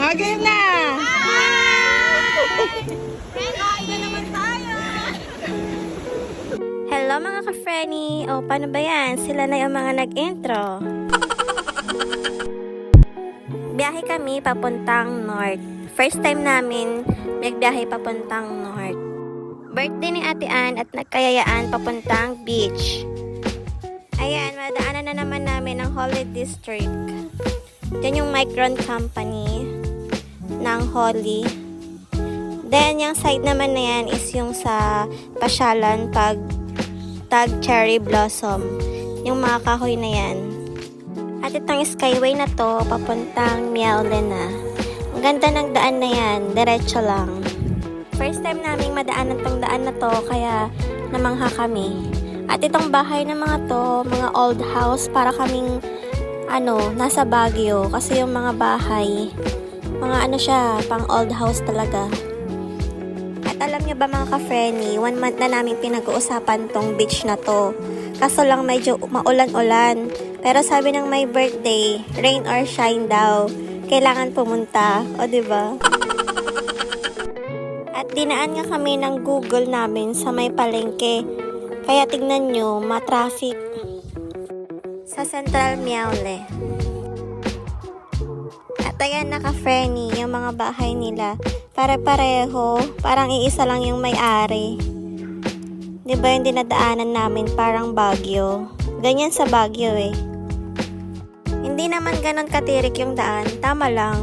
Na! Kain na! Hello mga ka-Frenny! O, paano ba yan? Sila na yung mga nag-intro. Biyahe kami papuntang North. First time namin nagbiyahe papuntang North. Birthday ni Ate Ann at nagkayayaan papuntang beach. Ayan, madaanan na naman namin ang Holly District. Diyan yung Micron Company ng Holly. Then, yung side naman na yan is yung sa pasyalan pag tag cherry blossom. Yung mga kahoy na yan. At itong skyway na to, papuntang Miaule na. Ang ganda ng daan na yan, diretso lang. First time naming madaanan tong daan na to, kaya namangha kami. At itong bahay ng mga to, mga old house, para kaming ano, nasa Baguio. Kasi yung mga bahay, mga ano siya, pang old house talaga. At alam nyo ba mga ka-Frenny, one month na namin pinag-uusapan tong beach na to. Kaso lang medyo maulan-ulan. Pero sabi ng my birthday, rain or shine daw, kailangan pumunta. O, ba? At dinaan nga kami ng Google namin sa may palengke. Kaya tignan nyo, ma-traffic. Sa Central Miaule. Ayan naka-Frenny, yung mga bahay nila. Pare-pareho, parang iisa lang yung may-ari. Di ba yung dinadaanan namin parang Baguio? Ganyan sa Baguio eh. Hindi naman ganon katirik yung daan, tama lang.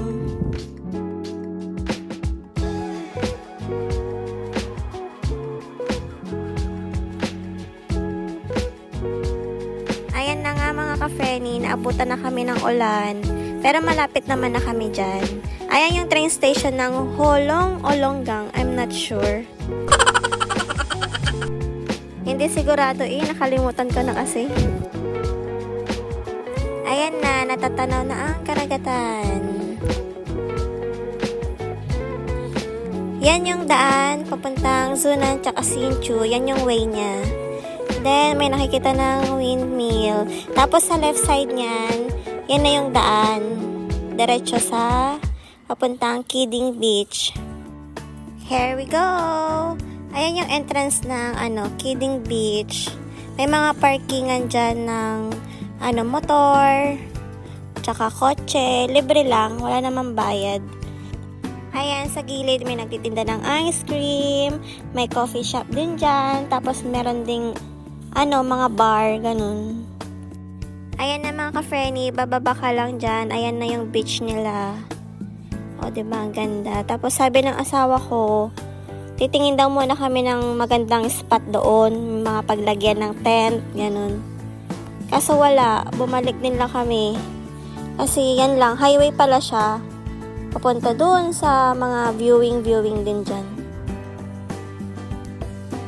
Ayan na nga mga ka-Frenny, naabutan na kami ng ulan. Pero malapit naman na kami dyan. Ayan yung train station ng Holong o Longgang, I'm not sure. Hindi sigurado eh, nakalimutan ko na kasi. Ayan na, natatanaw na ang karagatan. Yan yung daan, papuntang Zunan tsaka Sinchu. Yan yung way niya. Then, may nakikita ng windmill. Tapos, sa left side niyan, yan na yung daan. Diretso sa papuntang Kidding Beach. Here we go! Ayan yung entrance ng ano, Kidding Beach. May mga parkingan dyan ng ano, motor, tsaka kotse. Libre lang, wala namang bayad. Ayan, sa gilid may nagtitinda ng ice cream, may coffee shop din dyan, tapos meron ding ano, mga bar, ganun. Ayan na mga ka-Frenny, bababa ka lang dyan. Ayan na yung beach nila. O, diba? Ang ganda. Tapos sabi ng asawa ko, titingin daw muna kami ng magandang spot doon. Mga paglagyan ng tent, ganun. Kaso wala. Bumalik din lang kami. Kasi yan lang, highway pala siya. Papunta doon sa mga viewing-viewing din dyan.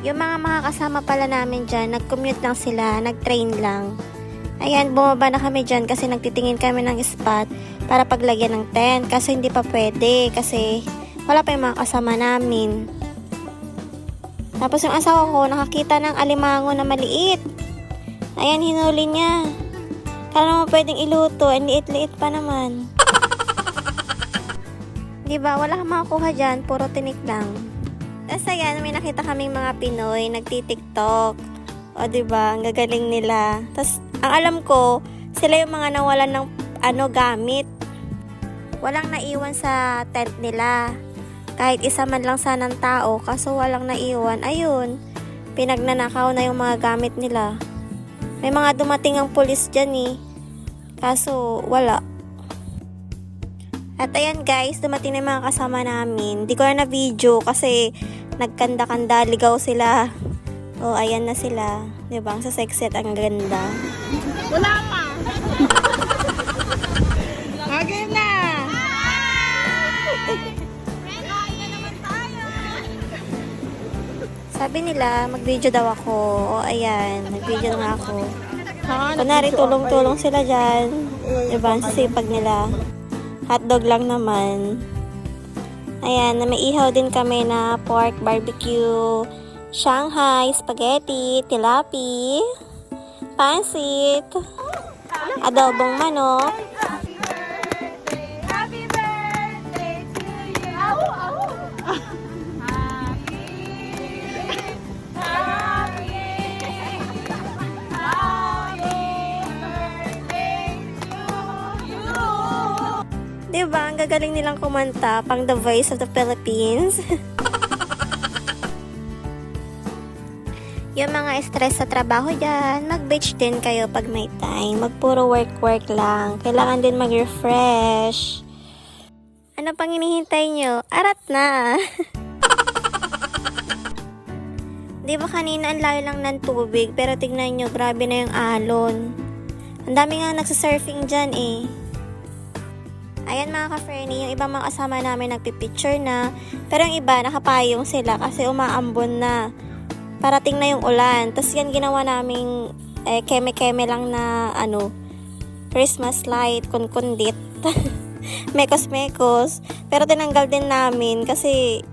Yung mga mga kasama pala namin dyan, nag-commute lang sila, nag-train lang. Ayan, bumaba na kami dyan kasi nagtitingin kami ng spot para paglagyan ng tent kasi hindi pa pwede kasi wala pa yung mga kasama namin. Tapos yung asawa ko nakakita ng alimango na maliit. Ayan, hinuli niya. Kala naman pwedeng iluto, ang liit-liit pa naman. Diba, wala kang makakuha dyan, puro tinik lang. Tapos ayan, may nakita kaming mga Pinoy, nagtitiktok. O, diba, ang gagaling nila. Tapos, ang alam ko, sila yung mga nawalan ng ano, gamit. Walang naiwan sa tent nila. Kahit isa man lang sanang tao, kaso walang naiwan. Ayun, pinagnanakaw na yung mga gamit nila. May mga dumating ang pulis dyan eh. Kaso, wala. At ayan guys, dumating na yung mga kasama namin. Hindi ko na na-video kasi nagkanda-kanda, ligaw sila. Oh, ayan na sila. Di ba? Ang sa sexy at ang ganda. Sabi nila, mag-video daw ako. O, ayan. Nag-video nga ako. Kunwari, tulong-tulong sila dyan. Di ba? Ang sisipag nila. Hotdog lang naman. Ayan, na may ihaw din kami na pork barbecue, Shanghai, spaghetti, tilapi, pansit, adobong manok, ang gagaling nilang kumanta pang The Voice of the Philippines. Yung mga stress sa trabaho dyan, mag-beach din kayo pag may time. Magpuro work-work lang. Kailangan din mag-refresh. Ano pang hinihintay nyo? Arat na! Di ba kanina ang layo lang ng tubig, pero tignan nyo, grabe na yung alon. Ang dami nga nagsasurfing dyan eh. Ayan mga ka-Fernie, yung ibang mga kasama namin nagpipicture na, pero yung iba nakapayong sila kasi umaambon na. Parating na yung ulan. Tapos yan ginawa naming eh, keme-keme lang na ano, Christmas light, kunkundit. Mekos-mekos. Pero tinanggal din namin kasi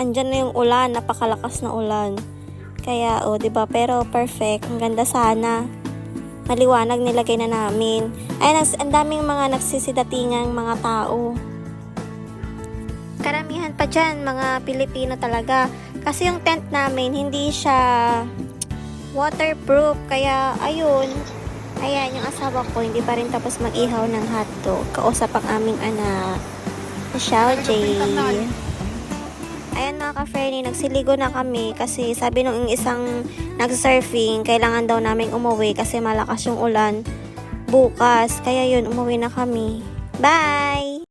andyan na yung ulan, napakalakas na ulan. Kaya, oh, 'di ba Pero perfect. Ang ganda sana. Maliwanag nilagay na namin. Ay, ang daming mga nagsisidatingang mga tao. Karamihan pa dyan, mga Pilipino talaga. Kasi yung tent namin, hindi siya waterproof. Kaya, ayun. Ayan, yung asawa ko, hindi pa rin tapos mag-ihaw ng hotdog. Kausap ang aming anak. Si Xiao Ka-Fernie, nagsiligo na kami kasi sabi nung isang nag-surfing, kailangan daw naming umuwi kasi malakas yung ulan bukas. Kaya yun, umuwi na kami. Bye!